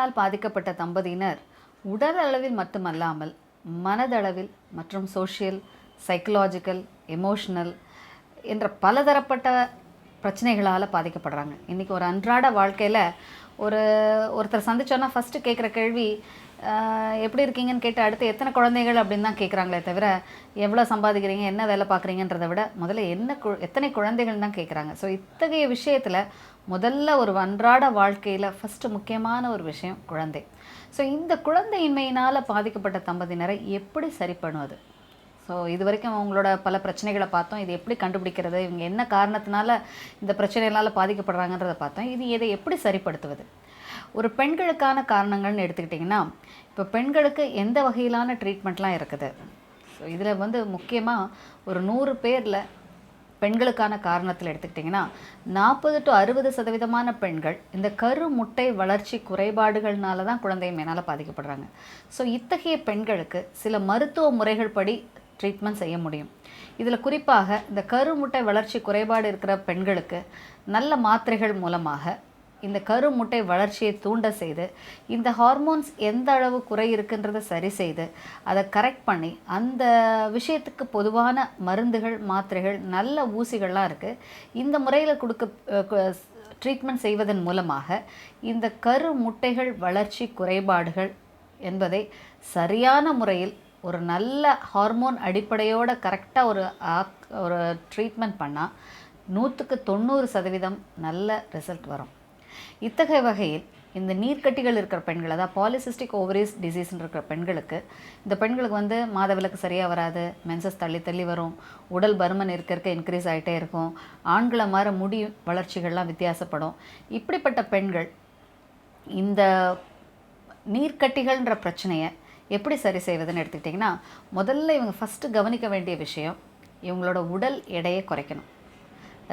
நோயினால் பாதிக்கப்பட்ட தம்பதியினர் உடல் அளவில் மட்டுமல்லாமல் மனதளவில் மற்றும் சோஷியல் சைக்கலாஜிக்கல் எமோஷனல் என்ற பலதரப்பட்ட பிரச்சனைகளால் பாதிக்கப்படுறாங்க. இன்றைக்கி ஒரு அன்றாட வாழ்க்கையில் ஒரு ஒருத்தர் சந்திச்சோன்னா ஃபஸ்ட்டு கேட்குற கேள்வி எப்படி இருக்கீங்கன்னு கேட்டு அடுத்து எத்தனை குழந்தைகள் அப்படின்னு தான் கேட்குறாங்களே தவிர எவ்வளோ சம்பாதிக்கிறீங்க என்ன வேலை பார்க்குறீங்கன்றதை விட முதல்ல என்ன கு எத்தனை குழந்தைகள் தான் கேட்குறாங்க ஸோ இத்தகைய விஷயத்தில் முதல்ல ஒரு அன்றாட வாழ்க்கையில் ஃபஸ்ட்டு முக்கியமான ஒரு விஷயம் குழந்தை. ஸோ இந்த குழந்தையின்மையினால் பாதிக்கப்பட்ட தம்பதியினரை எப்படி சரி பண்ணுவது? ஸோ இது வரைக்கும் அவங்களோட பல பிரச்சனைகளை பார்த்தோம். இது எப்படி கண்டுபிடிக்கிறது? இவங்க என்ன காரணத்தினால இந்த பிரச்சனைகளால் பாதிக்கப்படுறாங்கன்றதை பார்த்தோம். இது இதை எப்படி சரிப்படுத்துவது? ஒரு பெண்களுக்கான காரணங்கள்னு எடுத்துக்கிட்டிங்கன்னா இப்போ பெண்களுக்கு எந்த வகையிலான ட்ரீட்மெண்ட்லாம் இருக்குது? ஸோ இதில் வந்து முக்கியமாக ஒரு நூறு பேரில் பெண்களுக்கான காரணத்தில் எடுத்துக்கிட்டிங்கன்னா நாற்பது டு அறுபது சதவீதமான பெண்கள் இந்த கரு முட்டை வளர்ச்சி குறைபாடுகள்னால தான் குழந்தையின்மையினால் பாதிக்கப்படுறாங்க. ஸோ இத்தகைய பெண்களுக்கு சில மருத்துவ முறைகள் படி ட்ரீட்மெண்ட் செய்ய முடியும். இதில் குறிப்பாக இந்த கரு முட்டை வளர்ச்சி குறைபாடு இருக்கிற பெண்களுக்கு நல்ல மாத்திரைகள் மூலமாக இந்த கரு முட்டை வளர்ச்சியை தூண்ட செய்து இந்த ஹார்மோன்ஸ் எந்த அளவு குறை இருக்குன்றதை சரி செய்து அதை கரெக்ட் பண்ணி அந்த விஷயத்துக்கு பொதுவான மருந்துகள் மாத்திரைகள் நல்ல ஊசிகள்லாம் இருக்குது இந்த முறையில் கொடுக்க ட்ரீட்மெண்ட் செய்வதன் மூலமாக இந்த கரு முட்டைகள் வளர்ச்சி குறைபாடுகள் என்பதை சரியான முறையில் ஒரு நல்ல ஹார்மோன் அடிப்படையோட கரெக்டாக ஒரு ஆக் ஒரு ட்ரீட்மெண்ட் பண்ணால் நூற்றுக்கு தொண்ணூறு சதவீதம் நல்ல ரிசல்ட் வரும். இத்தகைய வகையில் இந்த நீர்க்கட்டிகள் இருக்கிற பெண்கள் அதாவது பாலிசிஸ்டிக் ஓவரீஸ் டிசீஸ்ன்னு இருக்கிற பெண்களுக்கு இந்த பெண்களுக்கு வந்து மாதவிலக்கு சரியாக வராது மென்சஸ் தள்ளி தள்ளி வரும் உடல் பருமன் இருக்க இருக்க இன்க்ரீஸ் ஆகிட்டே இருக்கும் ஆண்களை மாற முடி வளர்ச்சிகள்லாம் வித்தியாசப்படும். இப்படிப்பட்ட பெண்கள் இந்த நீர்க்கட்டிகள்ன்ற பிரச்சனையை எப்படி சரி செய்வதுன்னு எடுத்துக்கிட்டிங்கன்னா முதல்ல இவங்க ஃபஸ்ட்டு கவனிக்க வேண்டிய விஷயம் இவங்களோட உடல் எடையை குறைக்கணும்.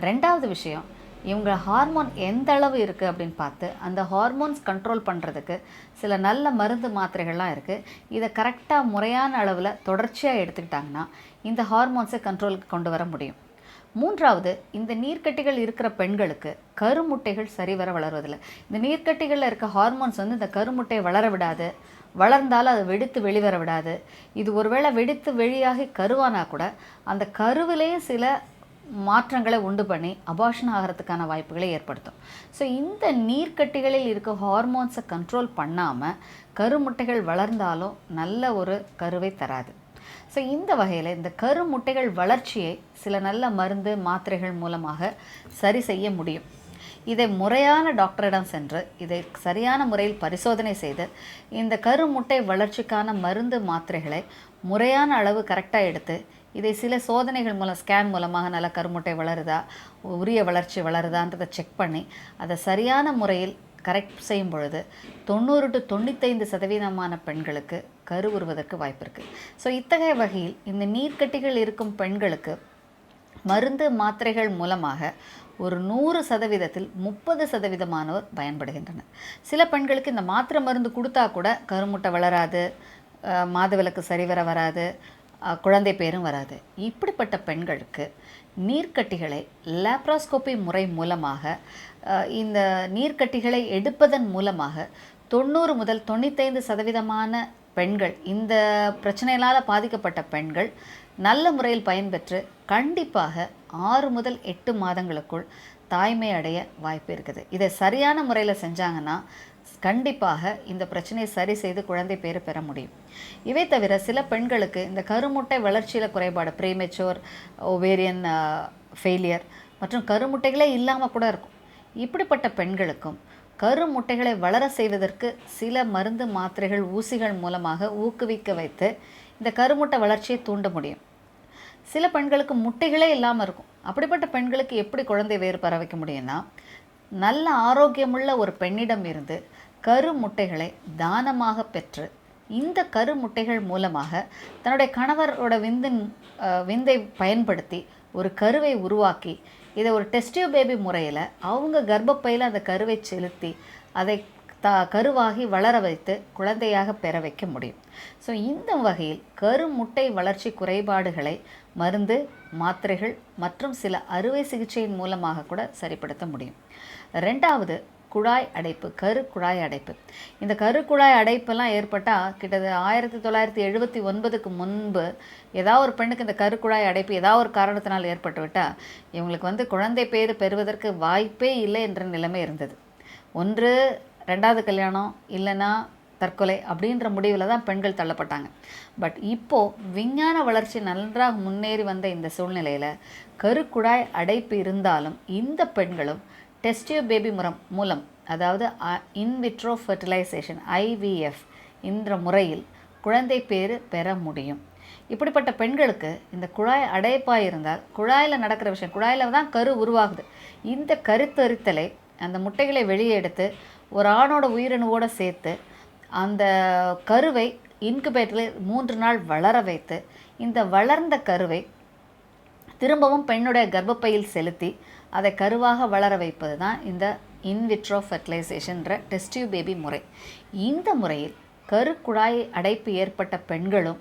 ரெண்டாவது விஷயம் இவங்க ஹார்மோன் எந்த அளவு இருக்குது அப்படின்னு பார்த்து அந்த ஹார்மோன்ஸ் கண்ட்ரோல் பண்ணுறதுக்கு சில நல்ல மருந்து மாத்திரைகள்லாம் இருக்குது இதை கரெக்டாக முறையான அளவில் தொடர்ச்சியாக எடுத்துக்கிட்டாங்கன்னா இந்த ஹார்மோன்ஸை கண்ட்ரோலுக்கு கொண்டு வர முடியும். மூன்றாவது இந்த நீர்க்கட்டிகள் இருக்கிற பெண்களுக்கு கருமுட்டைகள் சரிவர வளருவதில்லை. இந்த நீர்க்கட்டிகளில் இருக்க ஹார்மோன்ஸ் வந்து இந்த கருமுட்டையை வளர விடாது. வளர்ந்தாலும் அது வெடித்து வெளிவர விடாது. இது ஒருவேளை வெடித்து வெளியாகி கருவானா கூட அந்த கருவிலேயே சில மாற்றங்களை உண்டு பண்ணி அபாஷன் ஆகிறதுக்கான வாய்ப்புகளை ஏற்படுத்தும். ஸோ இந்த நீர்க்கட்டிகளில் இருக்க ஹார்மோன்ஸை கண்ட்ரோல் பண்ணாமல் கருமுட்டைகள் வளர்ந்தாலும் நல்ல ஒரு கருவை தராது. ஸோ இந்த வகையில் இந்த கருமுட்டைகள் வளர்ச்சியை சில நல்ல மருந்து மாத்திரைகள் மூலமாக சரி செய்ய முடியும். இதை முறையான டாக்டரிடம் சென்று இதை சரியான முறையில் பரிசோதனை செய்து இந்த கருமுட்டை வளர்ச்சிக்கான மருந்து மாத்திரைகளை முறையான அளவு கரெக்டாக எடுத்து இதை சில சோதனைகள் மூலம் ஸ்கேன் மூலமாக நல்ல கருமுட்டை வளருதா உரிய வளர்ச்சி வளருதான்றதை செக் பண்ணி அதை சரியான முறையில் கரெக்ட் செய்யும் பொழுது தொண்ணூறு டு தொண்ணூத்தைந்து சதவீதமான பெண்களுக்கு கரு உருவதற்கு வாய்ப்பு இருக்குது ஸோ இத்தகைய வகையில் இந்த நீர்க்கட்டிகள் இருக்கும் பெண்களுக்கு மருந்து மாத்திரைகள் மூலமாக ஒரு நூறு சதவீதத்தில் முப்பது சதவீதமானோர் பயன்படுகின்றனர். சில பெண்களுக்கு இந்த மாத்திரை மருந்து கொடுத்தா கூட கருமுட்டை வளராது மாதவிலக்கு சரிவர வராது குழந்தை பேரும் வராது. இப்படிப்பட்ட பெண்களுக்கு நீர்க்கட்டிகளை லேப்ராஸ்கோபி முறை மூலமாக இந்த நீர்க்கட்டிகளை எடுப்பதன் மூலமாக தொண்ணூறு முதல் தொண்ணூத்தைந்து சதவீதமான பெண்கள் இந்த பிரச்சனைகளால் பாதிக்கப்பட்ட பெண்கள் நல்ல முறையில் பயன்பெற்று கண்டிப்பாக ஆறு முதல் எட்டு மாதங்களுக்குள் தாய்மை அடைய வாய்ப்பு இருக்குது. இதை சரியான முறையில் செஞ்சாங்கன்னா கண்டிப்பாக இந்த பிரச்சனையை சரி செய்து குழந்தை பேர் பெற முடியும். இவை தவிர சில பெண்களுக்கு இந்த கருமுட்டை வளர்ச்சியில் குறைபாடு ப்ரீமெச்சோர் ஒவேரியன் ஃபெயிலியர் மற்றும் கருமுட்டைகளே இல்லாமல் கூட இருக்கும். இப்படிப்பட்ட பெண்களுக்கும் கருமுட்டைகளை வளர செய்வதற்கு சில மருந்து மாத்திரைகள் ஊசிகள் மூலமாக ஊக்குவிக்க வைத்து இந்த கருமுட்டை வளர்ச்சியை தூண்ட முடியும். சில பெண்களுக்கு முட்டைகளே இல்லாமல் இருக்கும். அப்படிப்பட்ட பெண்களுக்கு எப்படி குழந்தை வேறு பரவிக்க முடியும்னா நல்ல ஆரோக்கியமுள்ள ஒரு பெண்ணிடம் இருந்து கரு முட்டைகளை தானமாக பெற்று இந்த கரு முட்டைகள் மூலமாக தன்னுடைய கணவரோட விந்தின் விந்தை பயன்படுத்தி ஒரு கருவை உருவாக்கி இதை ஒரு டெஸ்டியூ பேபி முறையில் அவங்க கர்ப்பப்பையில் அந்த கருவை செலுத்தி அதை த கருவாகி வளர வைத்து குழந்தையாக பெற வைக்க முடியும். ஸோ இந்த வகையில் கருமுட்டை வளர்ச்சி குறைபாடுகளை மருந்து மாத்திரைகள் மற்றும் சில அறுவை சிகிச்சையின் மூலமாக கூட சரிப்படுத்த முடியும். ரெண்டாவது குழாய் அடைப்பு கரு குழாய் அடைப்பு. இந்த கரு குழாய் அடைப்பெல்லாம் ஏற்பட்டால் கிட்டத்தட்ட ஆயிரத்தி தொள்ளாயிரத்தி எழுபத்தி ஒன்பதுக்கு முன்பு ஏதாவது ஒரு பெண்ணுக்கு இந்த கரு குழாய் அடைப்பு ஏதாவது ஒரு காரணத்தினால் ஏற்பட்டுவிட்டால் இவங்களுக்கு வந்து குழந்தை பேர் பெறுவதற்கு வாய்ப்பே இல்லை என்ற நிலைமை இருந்தது. ஒன்று ரெண்டாவது கல்யாணம் இல்லைன்னா தற்கொலை அப்படின்ற முடிவில் தான் பெண்கள் தள்ளப்பட்டாங்க. பட் இப்போது விஞ்ஞான வளர்ச்சி நன்றாக முன்னேறி வந்த இந்த சூழ்நிலையில் கருக்குழாய் அடைப்பு இருந்தாலும் இந்த பெண்களும் டெஸ்டியோ பேபி முறம் மூலம் அதாவது இன்விட்ரோ ஃபெர்டிலைசேஷன் ஐவிஎஃப் என்ற முறையில் குழந்தை பேர் பெற முடியும். இப்படிப்பட்ட பெண்களுக்கு இந்த குழாய் அடைப்பாக இருந்தால் குழாயில் நடக்கிற விஷயம் குழாயில் தான் கரு உருவாகுது. இந்த கருத்தரித்தலை அந்த முட்டைகளை வெளியே எடுத்து ஒரு ஆணோட உயிரணுவோடு சேர்த்து அந்த கருவை இன்குபேட்டரில் மூன்று நாள் வளர வைத்து இந்த வளர்ந்த கருவை திரும்பவும் பெண்ணுடைய கர்ப்பப்பையில் செலுத்தி அதை கருவாக வளர வைப்பது தான் இந்த இன்விட்ரோ ஃபெர்டிலைசேஷன்ற டெஸ்டியூ பேபி முறை. இந்த முறையில் கருக்குழாய் அடைப்பு ஏற்பட்ட பெண்களும்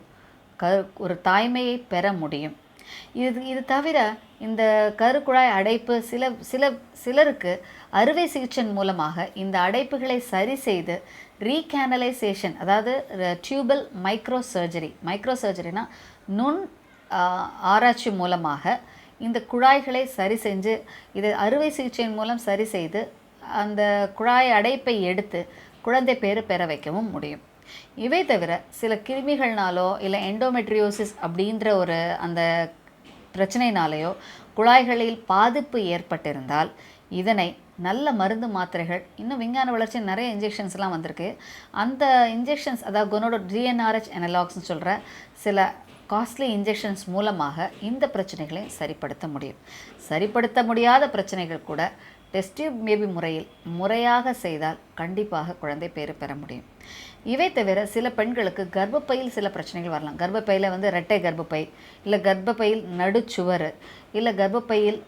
கரு ஒரு தாய்மையை பெற முடியும். இது இது தவிர இந்த கருக்குழாய் அடைப்பு சில சில சிலருக்கு அறுவை சிகிச்சை மூலமாக இந்த அடைப்புகளை சரி செய்து ரீகேனலைசேஷன் அதாவது டியூபல் மைக்ரோ சர்ஜரி மைக்ரோ சர்ஜரினா நுண் ஆராய்ச்சி மூலமாக இந்த குழாய்களை சரி செஞ்சு இதை அறுவை சிகிச்சையின் மூலம் சரி செய்து அந்த குழாய் அடைப்பை எடுத்து குழந்தை பேர் பெற வைக்கவும் முடியும். இவை தவிர சில கிருமிகள்னாலோ இல்லை எண்டோமெட்ரியோசிஸ் அப்படின்ற ஒரு அந்த பிரச்சனைனாலேயோ குழாய்களில் பாதிப்பு ஏற்பட்டிருந்தால் இதனை நல்ல மருந்து மாத்திரைகள் இன்னும் விஞ்ஞான வளர்ச்சி நிறைய இன்ஜெக்ஷன்ஸ்லாம் வந்திருக்கு. அந்த இன்ஜெக்ஷன்ஸ் அதாவது குணோட டிஎன்ஆர்ஹெச் எனலாக்ஸ்னு சொல்கிற சில காஸ்ட்லி இன்ஜெக்ஷன்ஸ் மூலமாக இந்த பிரச்சனைகளை சரிப்படுத்த முடியும். சரிப்படுத்த முடியாத பிரச்சனைகள் கூட டெஸ்டிவ் மேபி முறையில் முறையாக செய்தால் கண்டிப்பாக குழந்தை பேர் பெற முடியும். இவை தவிர சில பெண்களுக்கு கர்ப்பப்பையில் சில பிரச்சனைகள் வரலாம். கர்ப்பப்பையில் வந்து ரெட்டை கர்ப்பப்பை இல்லை கர்ப்பப்பையில் நடுச்சுவர் இல்லை கர்ப்பப்பையில்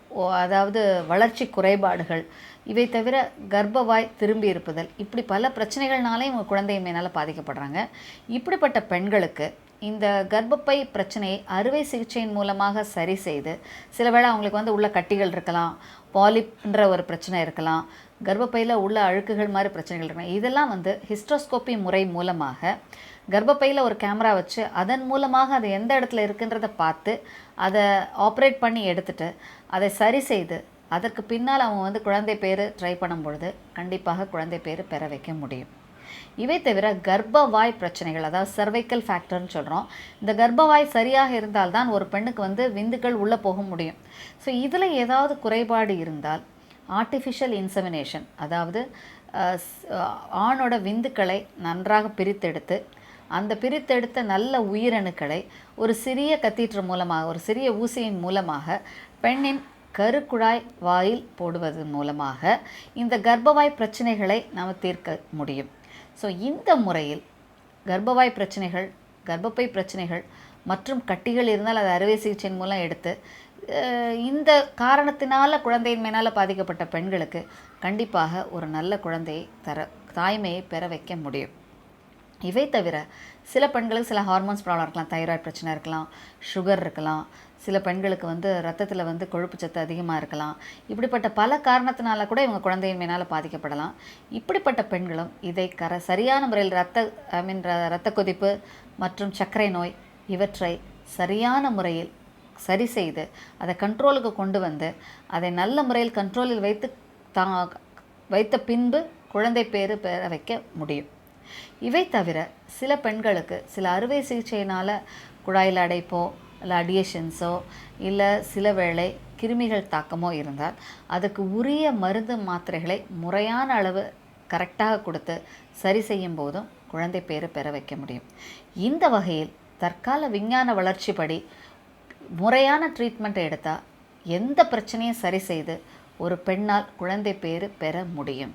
அதாவது வளர்ச்சி குறைபாடுகள் இவை தவிர கர்ப்பவாய் திரும்பி இருப்பதல் இப்படி பல பிரச்சனைகள்னாலே இவங்க குழந்தையின்மையினால் பாதிக்கப்படுறாங்க. இப்படிப்பட்ட பெண்களுக்கு இந்த கர்ப்பப்பை பிரச்சனையை அறுவை சிகிச்சையின் மூலமாக சரி செய்து சில வேளை அவங்களுக்கு வந்து உள்ள கட்டிகள் இருக்கலாம் பாலிப்ன்ற ஒரு பிரச்சனை இருக்கலாம் கர்ப்பப்பையில் உள்ள அழுக்குகள் மாதிரி பிரச்சனைகள் இருக்கலாம். இதெல்லாம் வந்து ஹிஸ்ட்ரோஸ்கோப்பி முறை மூலமாக கர்ப்பப்பையில் ஒரு கேமரா வச்சு அதன் மூலமாக அது எந்த இடத்துல இருக்குன்றதை பார்த்து அதை ஆப்ரேட் பண்ணி எடுத்துட்டு அதை சரி செய்து அதற்கு பின்னால் அவங்க வந்து குழந்தை பேர் ட்ரை பண்ணும் பொழுது கண்டிப்பாக குழந்தை பேர் பெற வைக்க முடியும். இவை தவிர கர்ப்பவாய் பிரச்சனைகள் அதாவது சர்வைக்கல் ஃபேக்டர்னு சொல்கிறோம் இந்த கர்ப்பவாய் சரியாக இருந்தால்தான் ஒரு பெண்ணுக்கு வந்து விந்துக்கள் உள்ளே போக முடியும். ஸோ இதில் ஏதாவது குறைபாடு இருந்தால் ஆர்டிஃபிஷியல் இன்சமினேஷன் அதாவது ஆணோட விந்துக்களை நன்றாக பிரித்தெடுத்து அந்த பிரித்தெடுத்த நல்ல உயிரணுக்களை ஒரு சிறிய கத்தீற்று மூலமாக ஒரு சிறிய ஊசியின் மூலமாக பெண்ணின் கருக்குழாய் வாயில் போடுவதன் மூலமாக இந்த கர்ப்பவாய் பிரச்சனைகளை நாம் தீர்க்க முடியும். ஸோ இந்த முறையில் கர்ப்பவாய் பிரச்சனைகள் கர்ப்பப்பை பிரச்சனைகள் மற்றும் கட்டிகள் இருந்தால் அதை அறுவை சிகிச்சையின் மூலம் எடுத்து இந்த காரணத்தினால் குழந்தையின் மேனால் பாதிக்கப்பட்ட பெண்களுக்கு கண்டிப்பாக ஒரு நல்ல குழந்தையை தர தாய்மையை பெற வைக்க முடியும். இவை தவிர சில பெண்களுக்கு சில ஹார்மோன்ஸ் ப்ராப்ளம் இருக்கலாம். தைராய்டு பிரச்சனை இருக்கலாம். சுகர் இருக்கலாம். சில பெண்களுக்கு வந்து ரத்தத்தில் வந்து கொழுப்பு சத்து அதிகமாக இருக்கலாம். இப்படிப்பட்ட பல காரணத்தினால கூட இவங்க குழந்தையின்மையினால் பாதிக்கப்படலாம். இப்படிப்பட்ட பெண்களும் இதை கர சரியான முறையில் ரத்த ஐ மீன் ரத்த கொதிப்பு மற்றும் சர்க்கரை நோய் இவற்றை சரியான முறையில் சரி செய்து அதை கண்ட்ரோலுக்கு கொண்டு வந்து அதை நல்ல முறையில் கண்ட்ரோலில் வைத்து தா வைத்த பின்பு குழந்தை பேறு பெற வைக்க முடியும். இவை தவிர சில பெண்களுக்கு சில அறுவை சிகிச்சையினால் குழாயில் அடைப்போ இல்லை அடியேஷன்ஸோ இல்லை சில வேளை கிருமிகள் தாக்கமோ இருந்தால் அதுக்கு உரிய மருந்து மாத்திரைகளை முறையான அளவு கரெக்டாக கொடுத்து சரி செய்யும் போதும் குழந்தை பேர் பெற வைக்க முடியும். இந்த வகையில் தற்கால விஞ்ஞான வளர்ச்சிப்படி முறையான ட்ரீட்மெண்ட்டை எடுத்தால் எந்த பிரச்சனையும் சரி செய்து ஒரு பெண்ணால் குழந்தை பேர் பெற முடியும்.